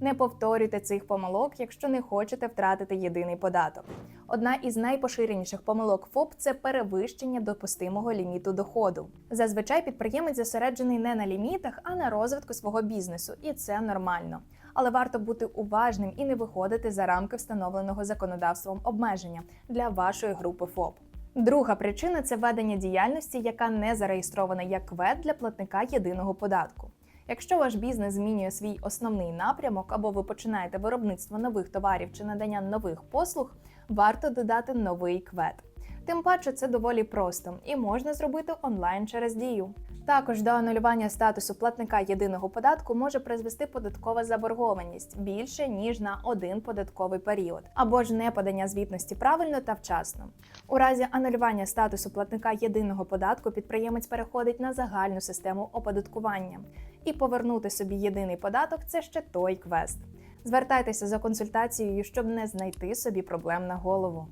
Не повторюйте цих помилок, якщо не хочете втратити єдиний податок. Одна із найпоширеніших помилок ФОП це перевищення допустимого ліміту доходу. Зазвичай підприємець зосереджений не на лімітах, а на розвитку свого бізнесу, і це нормально. Але варто бути уважним і не виходити за рамки встановленого законодавством обмеження для вашої групи ФОП. Друга причина це ведення діяльності, яка не зареєстрована як КВЕД для платника єдиного податку. Якщо ваш бізнес змінює свій основний напрямок або ви починаєте виробництво нових товарів чи надання нових послуг, варто додати новий КВЕД. Тим паче це доволі просто і можна зробити онлайн через дію. Також до анулювання статусу платника єдиного податку може призвести податкова заборгованість більше ніж на один податковий період, або ж неподання звітності правильно та вчасно. У разі анулювання статусу платника єдиного податку підприємець переходить на загальну систему оподаткування, і повернути собі єдиний податок це ще той квест. Звертайтеся за консультацією, щоб не знайти собі проблем на голову.